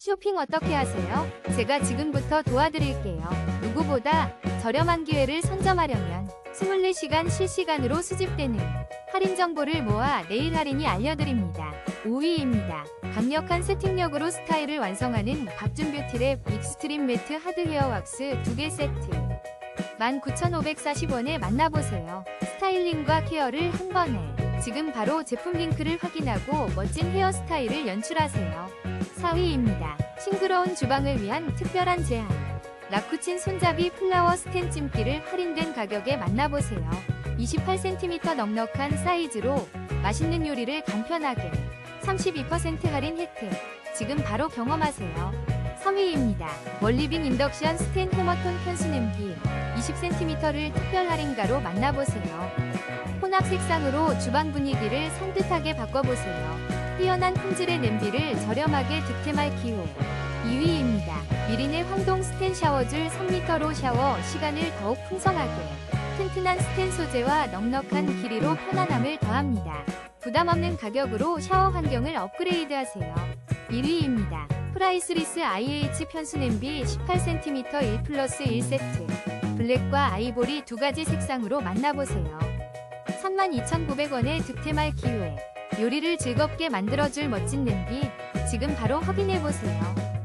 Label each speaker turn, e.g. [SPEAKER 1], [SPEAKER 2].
[SPEAKER 1] 쇼핑 어떻게 하세요? 제가 지금부터 도와드릴게요. 누구보다 저렴한 기회를 선점하려면 24시간 실시간으로 수집되는 할인 정보를 모아 내일 할인이 알려드립니다. 5위입니다. 강력한 세팅력으로 스타일을 완성하는 박준뷰티랩 익스트림 매트 하드 헤어 왁스 2개 세트. 19,540원에 만나보세요. 스타일링과 케어를 한 번에. 지금 바로 제품 링크를 확인하고 멋진 헤어스타일을 연출하세요. 4위입니다. 싱그러운 주방을 위한 특별한 제안. 라쿠친 손잡이 플라워 스텐 찜기를 할인된 가격에 만나보세요. 28cm 넉넉한 사이즈로 맛있는 요리를 간편하게 32% 할인 혜택. 지금 바로 경험하세요. 3위입니다. 월리빙 인덕션 스텐 해머톤 편수 냄비 20cm를 특별 할인가로 만나보세요. 혼합 색상으로 주방 분위기를 산뜻하게 바꿔보세요. 뛰어난 품질의 냄비를 저렴하게 득템할 기회. 2위입니다. 미린의 황동 스텐 샤워줄 3리터로 샤워 시간을 더욱 풍성하게. 튼튼한 스텐 소재와 넉넉한 길이로 편안함을 더합니다. 부담 없는 가격으로 샤워 환경을 업그레이드하세요. 1위입니다. 프라이스리스 IH 편수 냄비 18cm 1 플러스 1세트. 블랙과 아이보리 두 가지 색상으로 만나보세요. 32,900원에 득템할 기회. 요리를 즐겁게 만들어줄 멋진 냄비. 지금 바로 확인해보세요.